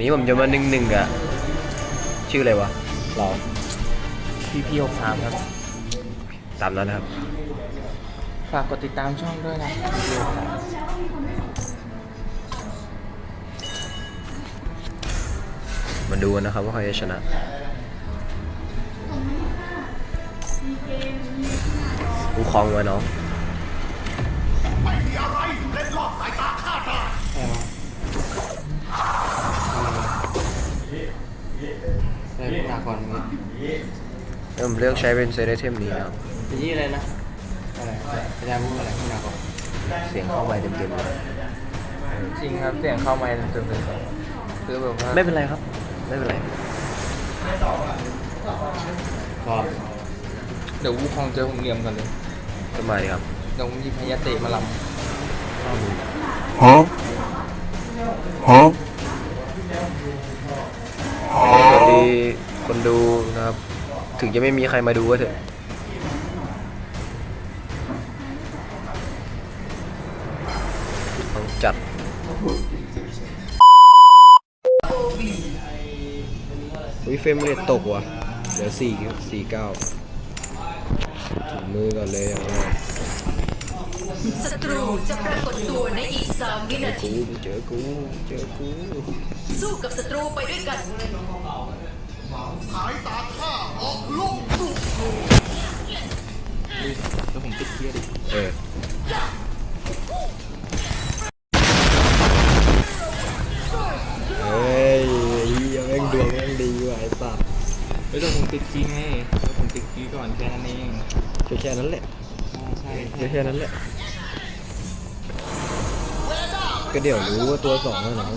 นี้ผมจะมาหนึ่งหนึ่งอะชื่ออะไรวะ เรา พีพีหกสามครับ ตามนั้นนะครับ ฝากกดติดตามช่องด้วยนะ PP มาดูกันนะครับว่าใครจะชนะกูคลองไว้น้อง 63ได้พากรมั้ยแล้วผมเลือกใช้เป็นเซเลเทมนี้นะครับเป็นยี่อะไรนะอะไรพยาพูดอะไรพากรเสียงเข้าไปเต็มๆเลยจริงครับเสียงเข้าไมค์เต็มๆเลยคือแบบว่าไม่เป็นไรครับ ไม่เป็นไรพอเดี๋ยววูคองเจอผมเหลี่ยมกันเลยก็มาดีครับเดี๋ยวผมหยิบพยาเตะมาล Huh? Huh? สวัสดีคนดูนะครับ ถึงจะไม่มีใครมาดูก็เถอะต้องจัดวิเฟรมเรทตกว่ะเหลือสี่สี่เก้าถึงมือก่อนเลยอย่างแรกศัตรูจะปรากฏตัวในอีก3วินากูทีเจอกูเจอกูสู้กับศัตรูไปด้วยกันำ อีกเออเฮ้ยเหี้ยแม่งดวงแม่งดีว่ะไอ้สัสเฮ้ยแต่ผมติดคีย์ไงแล้วผมติดคีย์ก่อนแค่นั้นเองก็แค่นั้นแหละใช่ก็แค่นั้นแหละ ก็เดี๋ยวรู้ว่าตัวสองแล้วน้อง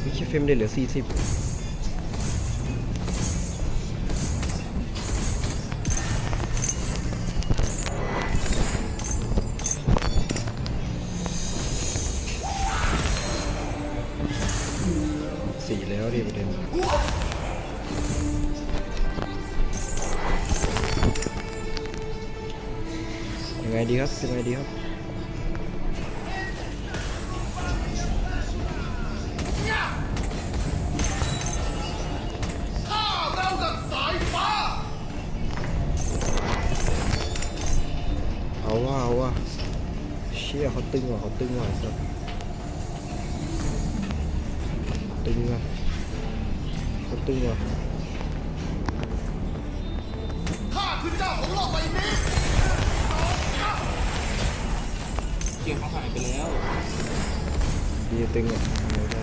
ไม่ใช่เฟรมได้เหลือสี่สิบ แล้วดิประเด็นยังไงดีครับยังไงดีครับเอาว่าเอาว่าเชี่ยเขาตึงว่ะเขาตึงว่ะไอ้สัสตึงว่ะ เขาตึงว่ะเกียร์เขาหายไปแล้ว ดีตึงว่ะไม่ได้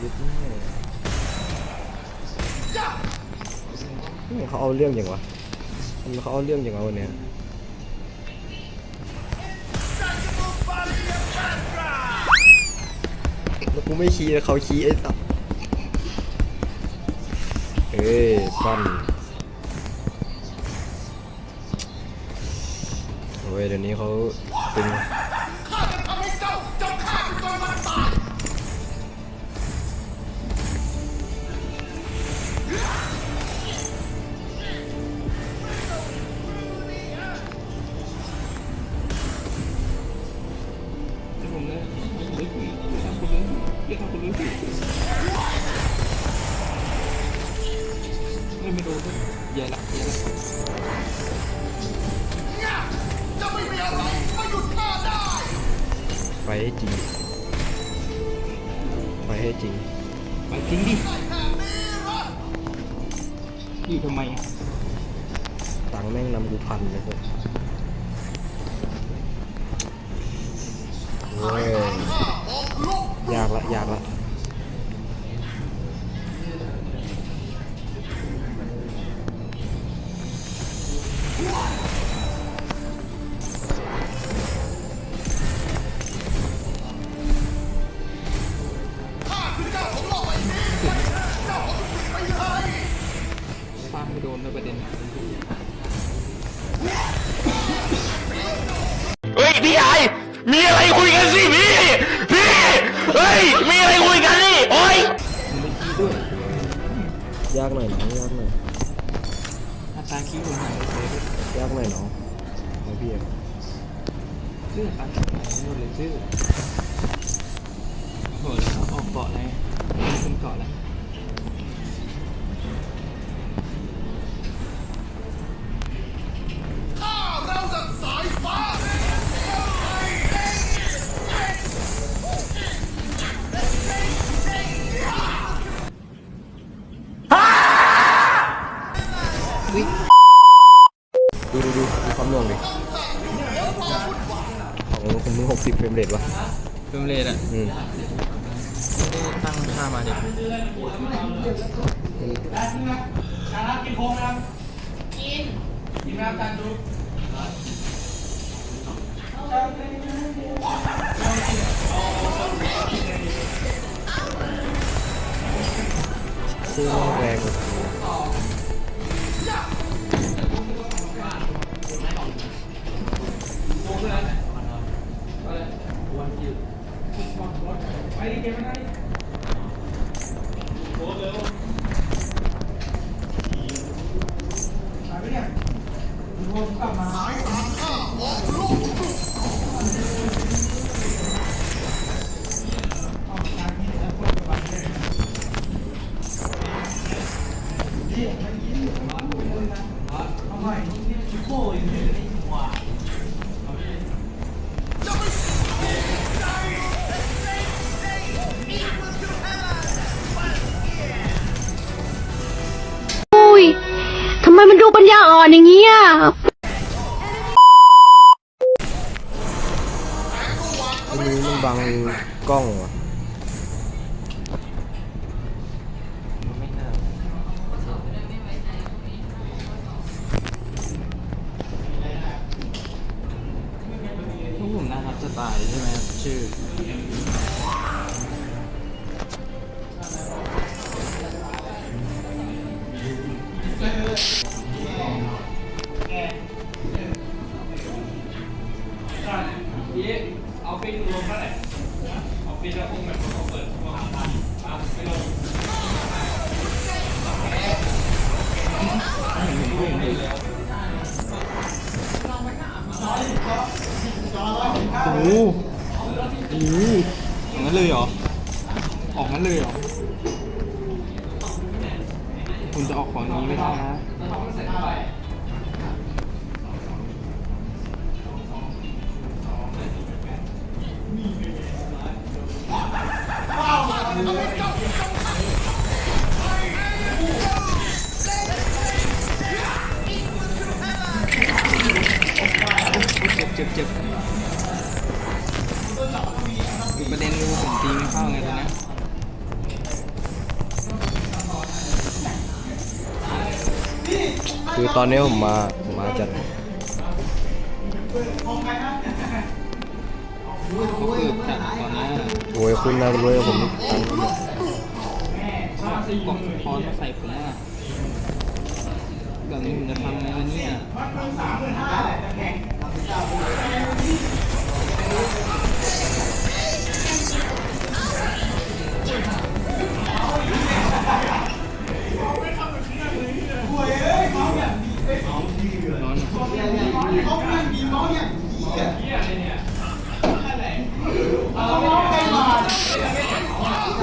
ยึดแม่เขาเอาเรื่องอย่างวะทำไมเขาเอาเรื่องอย่างเอาเนี่ย กูไม่ขี้เขาขี้ไอ้สัสเอ้ยปั้นโอ้ยเดี๋ยวนี้เขาเป็น ไม่ไม่โดนด้วยแย่ละแย่ละไปให้จริง ไปให้จริง ไปจริงดิอยู่ทำไมตังแม่งนำกูพันเลยเถอะเว้ยยากละยากละ พี่ใหญ่มีอะไรคุยกันสิพี่พี่เฮ้ยมีอะไรคุยกันนี่โอ้ยผมไม่ขี้ด้วยยากหน่อยน้องยากหน่อยอาตาขี้ผมหายไปเลยยากหน่อยน้องน้องพี่อะชื่อครับหมดเลยชื่อโหแล้วออกเกาะอะไรขึ้นเกาะแล้ว เฟรมเรทวะเพิ่มเลทอะอืมไม่ได้ตั้งค่ามาเด็กซื้อแรงกว่ากู อุ้ ไมมันดูปัญญาอ่อนอย่างเงี้ยไอ้นี้มันบังกล้องวะไม่น่าพวกผมนะครับสไตล์ใช่ไหม พี่เอาฟินรวมเท่าไหร่เอาฟินแล้วคงแบบเขาเปิดตัวหาทันไปลงโอ้โหโอ้โหอย่งนั้นเลยเหรอ ออกงั้นเลยเหรอ คุณจะออกของนี้ไม่ได้นะ เจ็บเจ็บเจ็บคือประเด็นคือผมตีไม่เข้าไงตอนนี้คือตอนนี้ผมมา ผมมาจัด ก็คือจัดตอนนี้ยโวยคุณนะรวยกว่าผมอีกตังค์ผมอะกล่องคอนมาใส่ผมอะแบบนี้ผมจะทำไงวะเนี่ย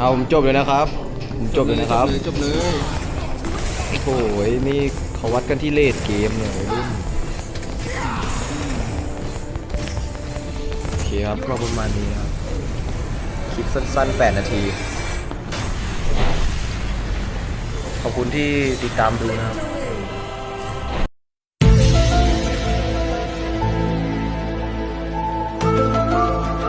อาผมจบเลยนะครับ ผมจบเลยนะครับ จบเลยโอ้ยนี่เขาวัดกันที่เลทเกมเนี่ยรุ่นโอเคครับก็ประมาณนี้ครับ คลิปสั้นๆ 8 นาที ขอบคุณที่ติดตามดูนะครับ